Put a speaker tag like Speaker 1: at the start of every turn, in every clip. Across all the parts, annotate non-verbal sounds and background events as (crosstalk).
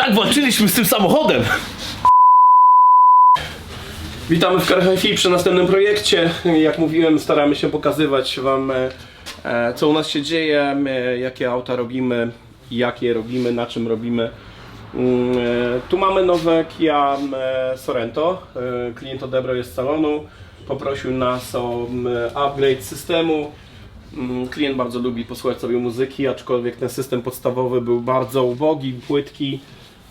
Speaker 1: tak walczyliśmy z tym samochodem. Witamy w Car Hi-Fi przy następnym projekcie. Jak mówiłem, staramy się pokazywać Wam, e, co u nas się dzieje, jakie auta robimy, jak je robimy, na czym robimy. Mm, e, Tu mamy nowe Kia e, Sorento. Klient odebrał je z salonu. Poprosił nas o upgrade systemu. Mm, Klient bardzo lubi posłuchać sobie muzyki, aczkolwiek ten system podstawowy był bardzo ubogi, płytki.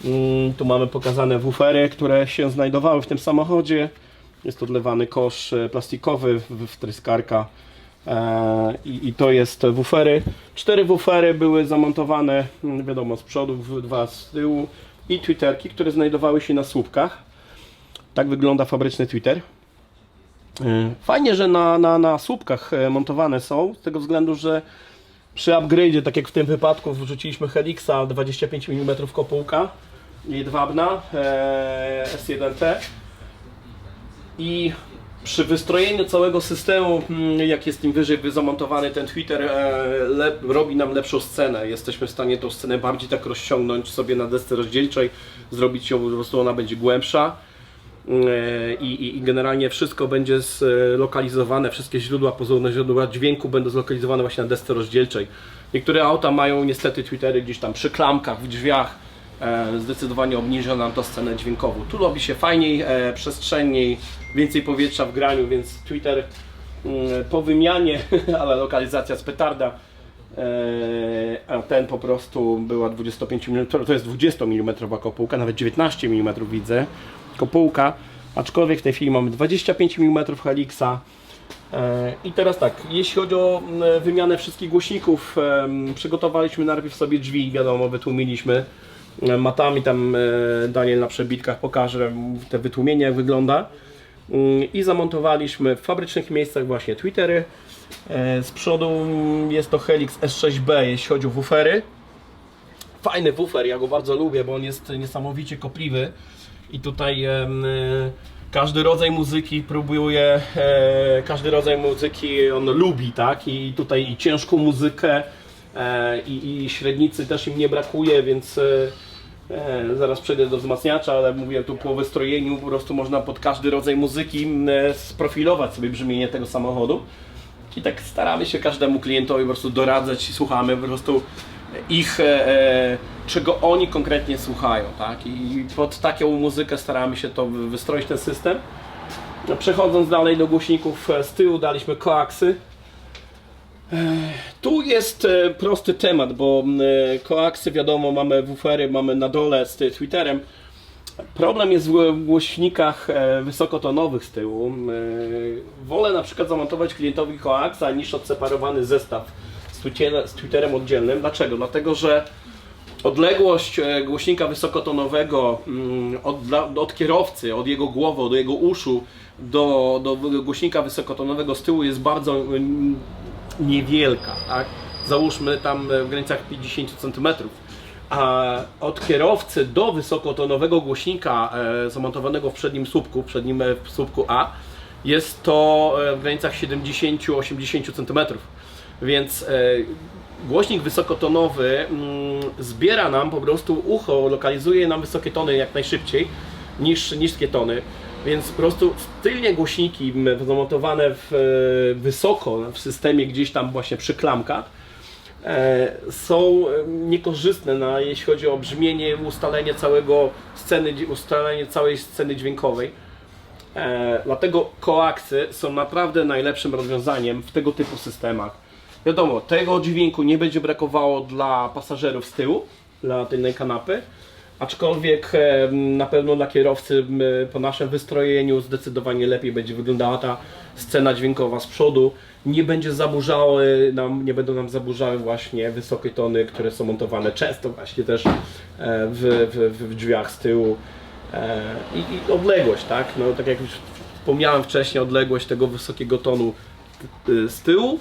Speaker 1: Mm, Tu mamy pokazane wufery, które się znajdowały w tym samochodzie. Jest odlewany kosz e, plastikowy, wtryskarka e, i, i to jest wufery. Cztery wufery były zamontowane, mm, wiadomo, z przodu, dwa z tyłu i twitterki, które znajdowały się na słupkach. Tak wygląda fabryczny Twitter. E, Fajnie, że na, na, na słupkach montowane są, z tego względu, że przy upgrade'zie, tak jak w tym wypadku, wrzuciliśmy Helixa 25 mm kopułka jedwabna e, S1T i przy wystrojeniu całego systemu, mm, jak jest im wyżej zamontowany ten Twitter, e, robi nam lepszą scenę. Jesteśmy w stanie tą scenę bardziej tak rozciągnąć sobie na desce rozdzielczej, zrobić ją, po prostu ona będzie głębsza. E, I, i, I generalnie wszystko będzie zlokalizowane, wszystkie źródła, pozorne źródła dźwięku będą zlokalizowane właśnie na desce rozdzielczej. Niektóre auta mają niestety Twittery gdzieś tam przy klamkach, w drzwiach. E, Zdecydowanie obniża nam to scenę dźwiękową. Tu robi się fajniej, e, przestrzenniej, więcej powietrza w graniu, więc Twitter mm, po wymianie, (laughs) ale lokalizacja z petarda. E, a ten po prostu była 25 mm, to jest 20 mm kopułka, nawet 19 mm widzę kopułka, aczkolwiek w tej chwili mamy 25 mm Helixa. I teraz tak, jeśli chodzi o mm, wymianę wszystkich głośników, przygotowaliśmy najpierw sobie drzwi, wiadomo, wytłumiliśmy matami, tam e, Daniel na przebitkach pokaże te wytłumienie jak wygląda. Mm, I zamontowaliśmy w fabrycznych miejscach właśnie Twittery. E, Z przodu jest to Helix S6B, jeśli chodzi o woofery. Fajny woofer, ja go bardzo lubię, bo on jest niesamowicie kopliwy. I tutaj e, każdy rodzaj muzyki próbuje, e, każdy rodzaj muzyki on lubi, tak? I tutaj i ciężką muzykę, e, i, i średnicy też im nie brakuje, więc e, zaraz przejdę do wzmacniacza, ale mówię tu po wystrojeniu po prostu można pod każdy rodzaj muzyki e, sprofilować sobie brzmienie tego samochodu. I tak staramy się każdemu klientowi po prostu doradzać i słuchamy po prostu ich, e, e, czego oni konkretnie słuchają, tak? I pod taką muzykę staramy się to wy- wystroić ten system. No, Przechodząc dalej do głośników z tyłu daliśmy koaksy. Tu jest e, prosty temat, bo e, koaksy wiadomo, mamy woofery, mamy na dole z Twitterem. Problem jest w głośnikach e, wysokotonowych z tyłu. Wolę na przykład zamontować klientowi koaksa niż odseparowany zestaw z Twitter- z Twitterem oddzielnym. Dlaczego? Dlatego, że odległość głośnika wysokotonowego mm, od, od kierowcy, od jego głowy, od jego uszu do, do głośnika wysokotonowego z tyłu jest bardzo niewielka. Tak? Załóżmy tam e, w granicach 50 cm. A od kierowcy do wysokotonowego głośnika e, zamontowanego w przednim słupku, w przednim e, słupku A, jest to w granicach 70-80 cm. Więc głośnik wysokotonowy mm, zbiera nam po prostu ucho, lokalizuje nam wysokie tony jak najszybciej niż niskie tony. Więc po prostu tylnie głośniki zamontowane w, e, wysoko w systemie gdzieś tam właśnie przy klamkach e, są e, niekorzystne na, jeśli chodzi o brzmienie, ustalenie całego sceny, ustalenie całej sceny dźwiękowej. Dlatego koaksy są naprawdę najlepszym rozwiązaniem w tego typu systemach. Wiadomo, tego dźwięku nie będzie brakowało dla pasażerów z tyłu, dla tylnej kanapy, aczkolwiek e, na pewno dla kierowcy po naszym wystrojeniu zdecydowanie lepiej będzie wyglądała ta scena dźwiękowa z przodu. Nie będzie zaburzały nam, nie będą nam zaburzały właśnie wysokie tony, które są montowane często właśnie też e, w, w, w drzwiach z tyłu. E, I, I odległość, tak? No, tak jak już wspomniałem wcześniej, odległość tego wysokiego tonu y, z tyłu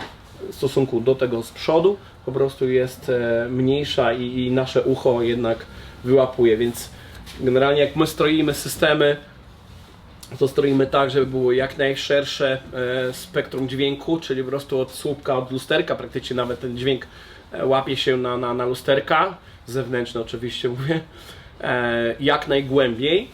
Speaker 1: w stosunku do tego z przodu po prostu jest e, mniejsza i, i nasze ucho jednak wyłapuje, więc generalnie jak my stroimy systemy, to stroimy tak, żeby było jak najszersze e, spektrum dźwięku, czyli po prostu od słupka, od lusterka praktycznie nawet ten dźwięk e, łapie się na, na, na lusterka, zewnętrzne oczywiście (laughs) mówię, e, jak najgłębiej,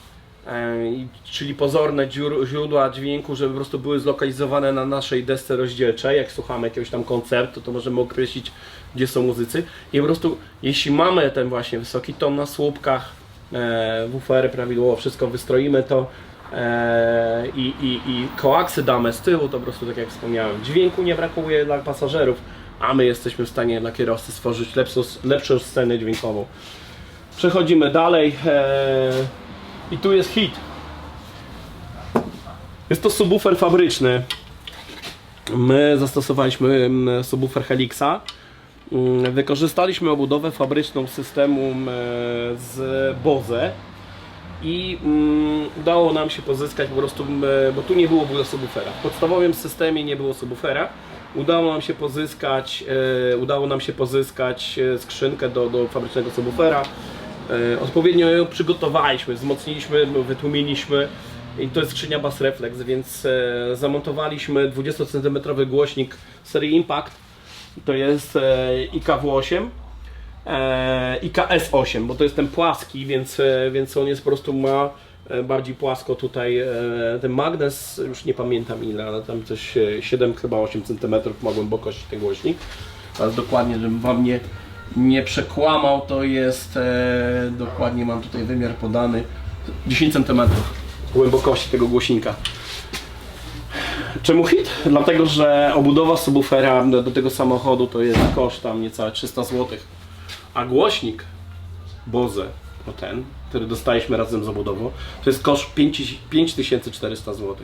Speaker 1: czyli pozorne źródła dźwięku, żeby po prostu były zlokalizowane na naszej desce rozdzielczej. Jak słuchamy jakiegoś tam koncertu, to możemy określić, gdzie są muzycy. I po prostu, jeśli mamy ten właśnie wysoki ton na słupkach, e, WFR prawidłowo wszystko wystroimy, to e, i, i, i koaksy damy z tyłu, to po prostu tak jak wspomniałem, dźwięku nie brakuje dla pasażerów, a my jesteśmy w stanie dla kierowcy stworzyć lepszą, lepszą scenę dźwiękową. Przechodzimy dalej e, i tu jest hit. Jest to subwoofer fabryczny. My zastosowaliśmy mm, subwoofer Helixa. Mm, Wykorzystaliśmy obudowę fabryczną systemu mm, z Bose i mm, udało nam się pozyskać po prostu, mm, bo tu nie było w ogóle subwoofera. W podstawowym systemie nie było subwoofera. Udało nam się pozyskać, e, udało nam się pozyskać e, skrzynkę do, do fabrycznego subwoofera. E, odpowiednio ją przygotowaliśmy, wzmocniliśmy, wytłumiliśmy i to jest skrzynia Bass Reflex, więc e, zamontowaliśmy 20 cm głośnik serii Impact. To jest e, IKW8 e, i KS8, bo to jest ten płaski, więc, e, więc on jest po prostu ma e, bardziej płasko tutaj e, ten magnes, już nie pamiętam ile, ale tam coś e, 7 chyba 8 cm ma głębokość ten głośnik. Ale dokładnie, żebym wam nie, nie przekłamał, to jest e, dokładnie mam tutaj wymiar podany 10 cm głębokości tego głośnika. Czemu hit? Dlatego, że obudowa subwoofera do, tego samochodu to jest koszt tam niecałe 300 zł. A głośnik Bose, no ten, który dostaliśmy razem z obudową, to jest koszt 5 5400 zł.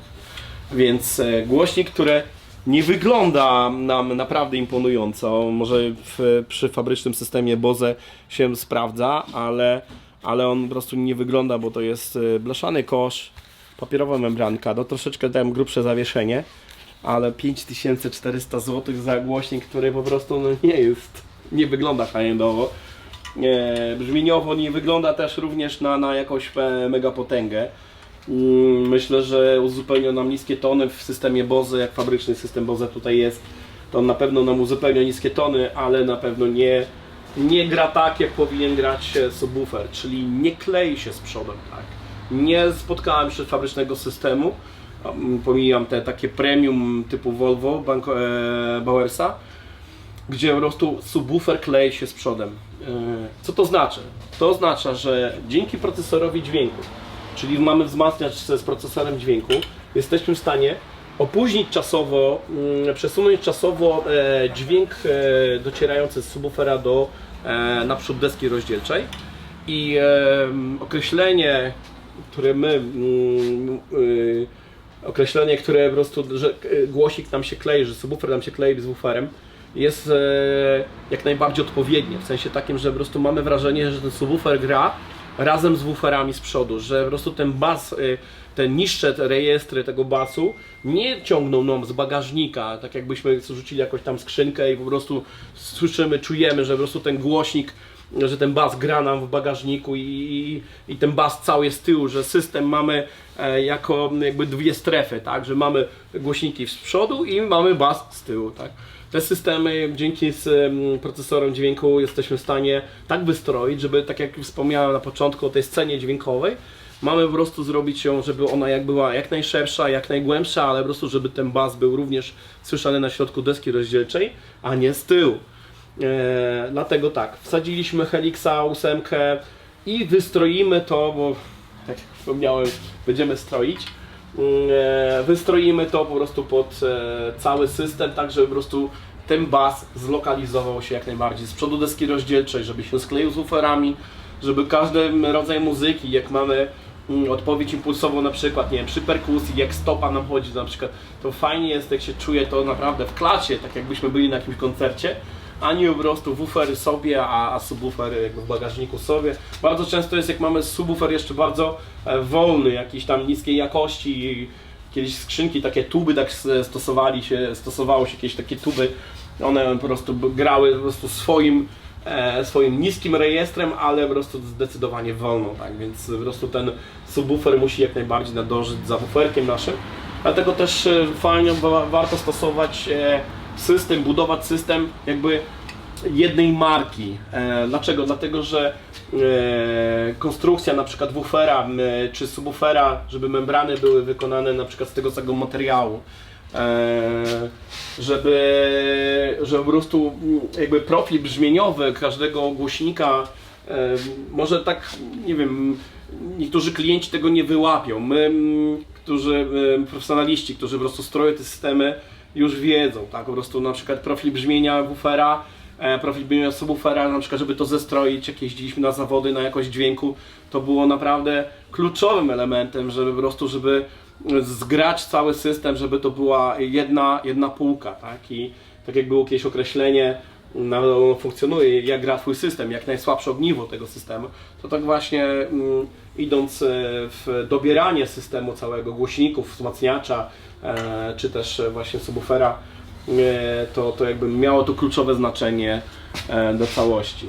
Speaker 1: Więc e, głośnik, który nie wygląda nam naprawdę imponująco, może w, przy fabrycznym systemie Bose się sprawdza, ale, ale on po prostu nie wygląda, bo to jest e, blaszany kosz, papierowa membranka, no troszeczkę tam grubsze zawieszenie, ale 5400 zł za głośnik, który po prostu no, nie jest, nie wygląda high-endowo. E, brzmieniowo nie wygląda też również na, na jakąś mega potęgę. Mm, Myślę, że uzupełnia nam niskie tony w systemie Bose, jak fabryczny system Bose tutaj jest. To on na pewno nam uzupełnia niskie tony, ale na pewno nie, nie gra tak, jak powinien grać subwoofer, czyli nie klei się z przodem. Tak. Nie spotkałem jeszcze fabrycznego systemu. Mm, Pomijam te takie premium typu Volvo, Banco, e, Bauersa gdzie po prostu subwoofer klei się z przodem. Yy, Co to znaczy? To oznacza, że dzięki procesorowi dźwięku, czyli mamy wzmacniacz z procesorem dźwięku, jesteśmy w stanie opóźnić czasowo, mm, przesunąć czasowo e, dźwięk e, docierający z subwoofera do e, naprzód deski rozdzielczej i e, określenie, które my mm, y, określenie, które po prostu, że e, głosik nam się klei, że subwoofer nam się klei z wooferem, jest e, jak najbardziej odpowiednie. W sensie takim, że po prostu mamy wrażenie, że ten subwoofer gra razem z wooferami z przodu, że po prostu ten bas, e, te niższe rejestry tego basu nie ciągną nam z bagażnika, tak jakbyśmy rzucili jakąś tam skrzynkę i po prostu słyszymy, czujemy, że po prostu ten głośnik że ten bas gra nam w bagażniku i, i, ten bas cały jest z tyłu, że system mamy e, jako jakby dwie strefy, tak, że mamy głośniki z przodu i mamy bas z tyłu, tak. Te systemy dzięki z em, procesorem dźwięku jesteśmy w stanie tak wystroić, żeby tak jak wspomniałem na początku o tej scenie dźwiękowej, mamy po prostu zrobić ją, żeby ona jak była jak najszersza, jak najgłębsza, ale po prostu żeby ten bas był również słyszany na środku deski rozdzielczej, a nie z tyłu. E, dlatego tak, wsadziliśmy Helixa 8 i wystroimy to, bo tak jak wspomniałem, będziemy stroić. E, wystroimy to po prostu pod e, cały system, tak żeby po prostu ten bas zlokalizował się jak najbardziej z przodu deski rozdzielczej, żeby się skleił z uferami, żeby każdy rodzaj muzyki, jak mamy mm, odpowiedź impulsową na przykład, nie wiem, przy perkusji, jak stopa nam chodzi na przykład, to fajnie jest, jak się czuje to naprawdę w klasie, tak jakbyśmy byli na jakimś koncercie, a nie po prostu woofer sobie, a, a subwoofer jakby w bagażniku sobie. Bardzo często jest, jak mamy subwoofer jeszcze bardzo e, wolny, jakiś tam niskiej jakości, kiedyś skrzynki, takie tuby tak stosowali się, stosowało się jakieś takie tuby, one po prostu grały po prostu swoim e, swoim niskim rejestrem, ale po prostu zdecydowanie wolno, tak, więc po prostu ten subwoofer musi jak najbardziej nadążyć za wooferkiem naszym, dlatego też e, fajnie wa- warto stosować e, system, budować system jakby jednej marki. E, dlaczego? Dlatego, że e, konstrukcja na przykład woofera czy subwoofera, żeby membrany były wykonane na przykład z tego samego materiału. E, żeby, żeby po prostu jakby profil brzmieniowy każdego głośnika może tak, nie wiem, niektórzy klienci tego nie wyłapią. My, którzy, profesjonaliści, którzy po prostu stroją te systemy, już wiedzą, tak, po prostu na przykład profil brzmienia woofera, e, profil brzmienia subwoofera, na przykład żeby to zestroić, jak jeździliśmy na zawody, na jakość dźwięku, to było naprawdę kluczowym elementem, żeby po prostu, żeby zgrać cały system, żeby to była jedna, jedna półka, tak, i tak jak było kiedyś określenie, nawet ono funkcjonuje, jak gra Twój system, jak najsłabsze ogniwo tego systemu, to tak właśnie mm, idąc e, w dobieranie systemu całego, głośników, wzmacniacza, e, czy też właśnie subwoofera, e, to, to jakby miało to kluczowe znaczenie e, do całości.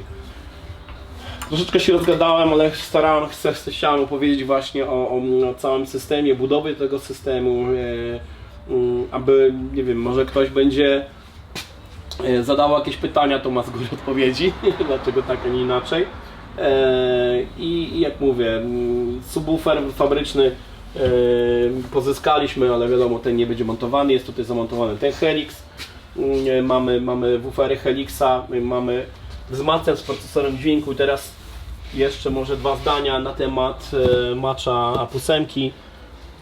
Speaker 1: Troszeczkę się rozgadałem, ale starałem, chcę, chciałem opowiedzieć właśnie o, o, o całym systemie, budowie tego systemu, e, mm, aby, nie wiem, może ktoś będzie e, zadawał jakieś pytania, to ma z góry (laughs) odpowiedzi, dlaczego tak, a nie inaczej. E, I, jak mówię, subwoofer fabryczny e, pozyskaliśmy, ale wiadomo, ten nie będzie montowany, jest tutaj zamontowany ten Helix. Mm, Mamy, mamy woofery Helixa, mamy wzmacniacz z procesorem dźwięku i teraz jeszcze może dwa zdania na temat e, Matcha A8.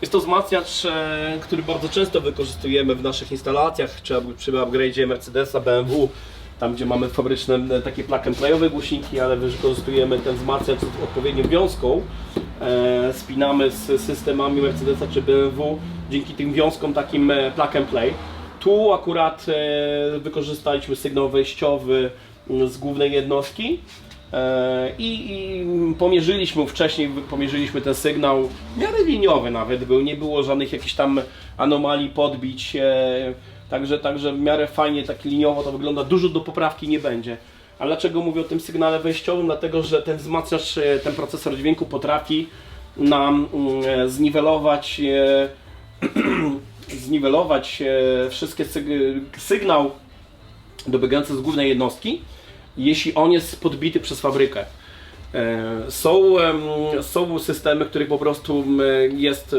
Speaker 1: Jest to wzmacniacz, e, który bardzo często wykorzystujemy w naszych instalacjach, czy przy upgrade'zie Mercedesa, BMW, tam gdzie mamy fabryczne e, takie plug and playowe głośniki, ale wykorzystujemy ten wzmacniacz z odpowiednią wiązką, e, spinamy z systemami Mercedesa czy BMW dzięki tym wiązkom takim plug and play. Tu akurat wykorzystaliśmy sygnał wejściowy m, z głównej jednostki i, i pomierzyliśmy wcześniej, pomierzyliśmy ten sygnał w miarę liniowy nawet był, nie było żadnych jakichś tam anomalii, podbić, e, także, także w miarę fajnie, tak liniowo to wygląda, dużo do poprawki nie będzie. A dlaczego mówię o tym sygnale wejściowym? Dlatego, że ten wzmacniacz, e, ten procesor dźwięku potrafi nam mm, e, zniwelować e, (clears throat) zniwelować e, wszystkie syg- sygnał dobiegający z głównej jednostki, jeśli on jest podbity przez fabrykę. E, Są, są systemy, których po prostu jest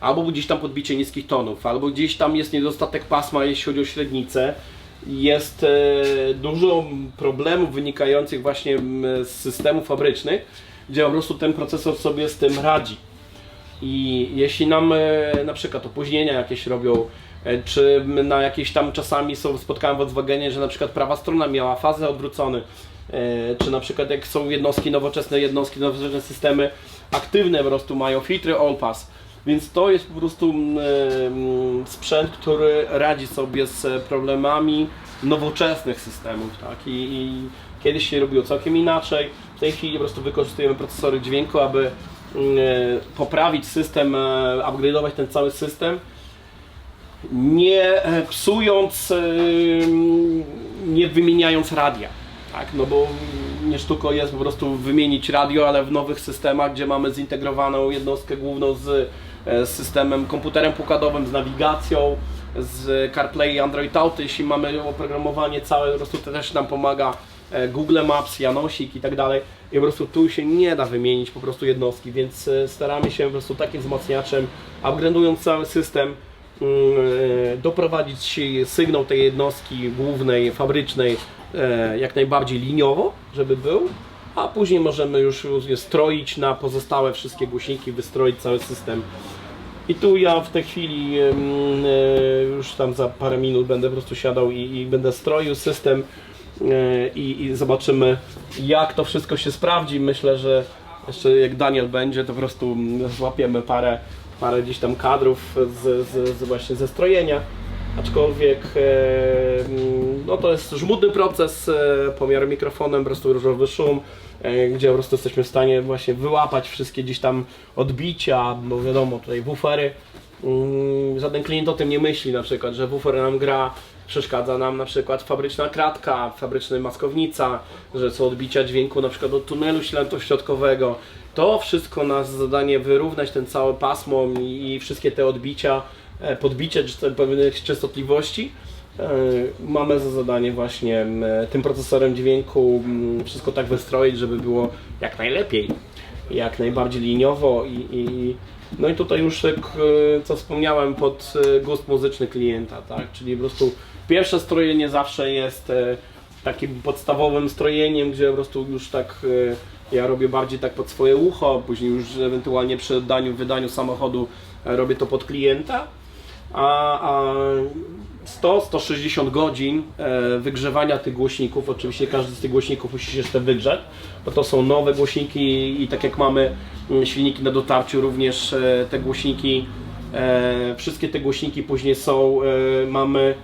Speaker 1: albo gdzieś tam podbicie niskich tonów, albo gdzieś tam jest niedostatek pasma, jeśli chodzi o średnicę. Jest e, dużo problemów wynikających właśnie z systemów fabrycznych, gdzie po prostu ten procesor sobie z tym radzi. I jeśli nam e, na przykład opóźnienia jakieś robią, czy na jakieś tam czasami są, spotkałem w Volkswagenie, że na przykład prawa strona miała fazę odwrócony, e, czy na przykład jak są jednostki, nowoczesne jednostki, nowoczesne systemy aktywne po prostu mają filtry all pass, więc to jest po prostu mm, sprzęt, który radzi sobie z problemami nowoczesnych systemów, tak? I, i kiedyś się robiło całkiem inaczej. W tej chwili po prostu wykorzystujemy procesory dźwięku, aby e, poprawić system, e, upgrade'ować ten cały system, nie e, psując, e, nie wymieniając radia. Tak, no bo nie sztuką jest po prostu wymienić radio, ale w nowych systemach, gdzie mamy zintegrowaną jednostkę główną z, e, systemem komputerem pokładowym, z nawigacją, z CarPlay i Android Auto, jeśli mamy oprogramowanie całe, po prostu to też nam pomaga Google Maps, Janosik i tak dalej. I po prostu tu się nie da wymienić po prostu jednostki, więc staramy się po prostu takim wzmacniaczem, upgrade'ując cały system, doprowadzić sygnał tej jednostki głównej, fabrycznej e, jak najbardziej liniowo, żeby był, a później możemy już je stroić na pozostałe wszystkie głośniki, wystroić cały system. I tu ja w tej chwili e, już tam za parę minut będę po prostu siadał i, i będę stroił system e, i, i zobaczymy jak to wszystko się sprawdzi. Myślę, że jeszcze jak Daniel będzie, to po prostu mm, złapiemy parę, parę gdzieś tam kadrów z, z, z właśnie ze strojenia. Aczkolwiek e, no to jest żmudny proces, e, pomiar mikrofonem, po prostu różowy szum, e, gdzie po prostu jesteśmy w stanie właśnie wyłapać wszystkie gdzieś tam odbicia, bo wiadomo, tutaj woofery, mm, żaden klient o tym nie myśli na przykład, że woofer nam gra, przeszkadza nam na przykład fabryczna kratka, fabryczna maskownica, że są odbicia dźwięku na przykład od tunelu środkowego. To wszystko nas zadanie wyrównać ten cały pasmo i, wszystkie te odbicia, e, podbicie pewnych częstotliwości E, Mamy za zadanie właśnie tym procesorem dźwięku wszystko tak wystroić, żeby było jak najlepiej, jak najbardziej liniowo i, i no i tutaj już e, co wspomniałem pod gust muzyczny klienta, tak? Czyli po prostu pierwsze strojenie zawsze jest takim podstawowym strojeniem, gdzie po prostu już tak ja robię bardziej tak pod swoje ucho, później już ewentualnie przy oddaniu, wydaniu samochodu e, robię to pod klienta. A, a 100-160 godzin e, wygrzewania tych głośników, oczywiście każdy z tych głośników musi się jeszcze wygrzać, bo to są nowe głośniki i tak jak mamy mm, silniki na dotarciu, również e, te głośniki, wszystkie te głośniki później są, mamy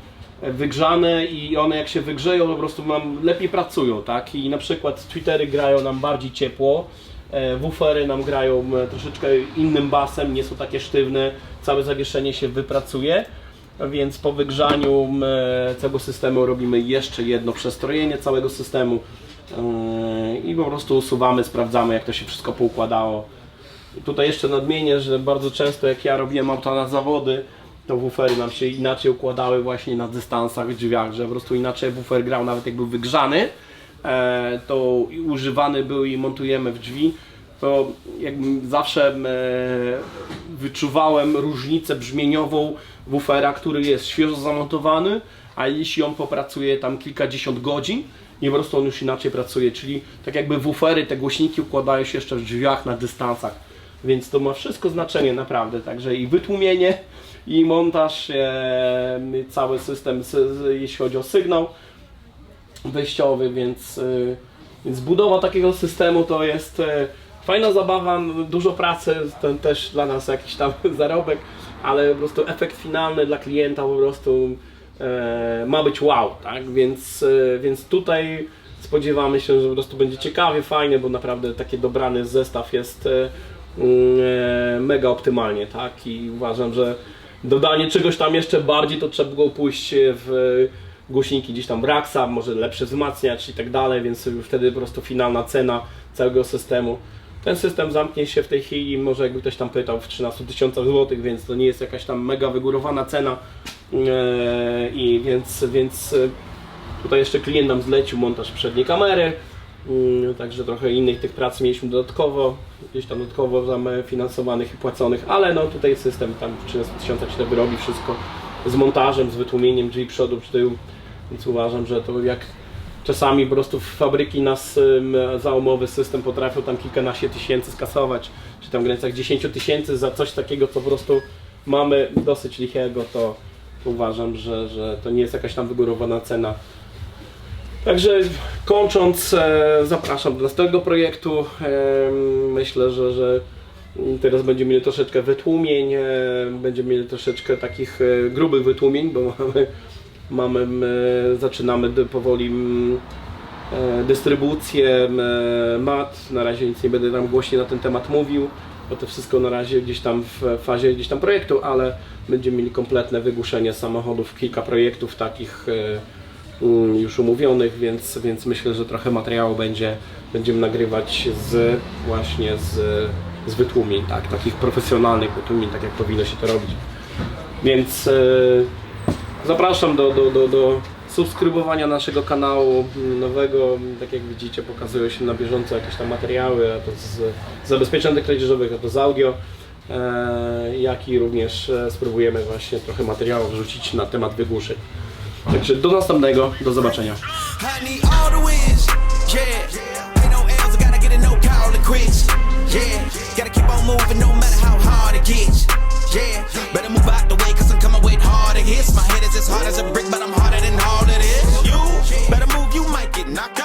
Speaker 1: wygrzane i one jak się wygrzeją po prostu lepiej pracują, tak? I na przykład Twittery grają nam bardziej ciepło, e, woofery nam grają e, troszeczkę innym basem, nie są takie sztywne, całe zawieszenie się wypracuje, więc po wygrzaniu e, całego systemu robimy jeszcze jedno przestrojenie całego systemu e, i po prostu usuwamy, sprawdzamy jak to się wszystko poukładało. Tutaj jeszcze nadmienię, że bardzo często jak ja robiłem auta na zawody, to woofery nam się inaczej układały właśnie na dystansach w drzwiach, że po prostu inaczej woofer grał nawet jak był wygrzany, e, to używany był i montujemy w drzwi, to jakbym zawsze e, wyczuwałem różnicę brzmieniową woofera, który jest świeżo zamontowany, a jeśli on popracuje tam kilkadziesiąt godzin, i po prostu on już inaczej pracuje, czyli tak jakby woofery, te głośniki układają się jeszcze w drzwiach na dystansach, więc to ma wszystko znaczenie naprawdę, także i wytłumienie, i montaż, e, cały system, jeśli chodzi o sygnał wejściowy, więc, y, więc budowa takiego systemu to jest e, fajna zabawa, dużo pracy, to też dla nas jakiś tam (laughs) zarobek, ale po prostu efekt finalny dla klienta po prostu e, ma być wow, tak? Więc, e, więc tutaj spodziewamy się, że po prostu będzie ciekawie, fajnie, bo naprawdę taki dobrany zestaw jest e, mm, e, mega optymalnie, tak? I uważam, że dodanie czegoś tam jeszcze bardziej, to trzeba było pójść w głośniki gdzieś tam Raxa, może lepszy wzmacniacz i tak dalej, więc wtedy po prostu finalna cena całego systemu. Ten system zamknie się w tej chwili, może jakby ktoś tam pytał, w 13 tysiącach złotych, więc to nie jest jakaś tam mega wygórowana cena. Eee, I więc, więc e, tutaj jeszcze klient nam zlecił montaż przedniej kamery, Także trochę innych tych prac mieliśmy dodatkowo, gdzieś tam dodatkowo finansowanych i płaconych, ale no tutaj system tam w 13 tysiącach się robi wszystko z montażem, z wytłumieniem drzwi przodu, przy tyłu, więc uważam, że to jak czasami po prostu fabryki nas za umowy system potrafią tam kilkanaście tysięcy skasować, czy tam w granicach 10 tysięcy za coś takiego, co po prostu mamy dosyć lichego, to uważam, że, że to nie jest jakaś tam wygórowana cena. Także kończąc, e, zapraszam do następnego projektu. E, myślę, że, że teraz będziemy mieli troszeczkę wytłumień, e, będziemy mieli troszeczkę takich grubych wytłumień, bo (laughs) mamy, mamy zaczynamy powoli dystrybucję mat. Na razie nic nie będę tam głośniej na ten temat mówił, bo to wszystko na razie gdzieś tam w fazie gdzieś tam projektu, ale będziemy mieli kompletne wygłuszenie samochodów, kilka projektów takich już umówionych, więc, więc myślę, że trochę materiału będzie, będziemy nagrywać z właśnie z, z wytłumień, tak, takich profesjonalnych wytłumień, tak jak powinno się to robić. Więc e, zapraszam do, do, do, do subskrybowania naszego kanału mm, nowego. Tak jak widzicie, pokazują się na bieżąco jakieś tam materiały, a to z zabezpieczonych kradzieżowych, a to z audio. E, jak i również e, spróbujemy właśnie trochę materiału wrzucić na temat wygłuszeń. Także do następnego, do zobaczenia.
Speaker 2: knock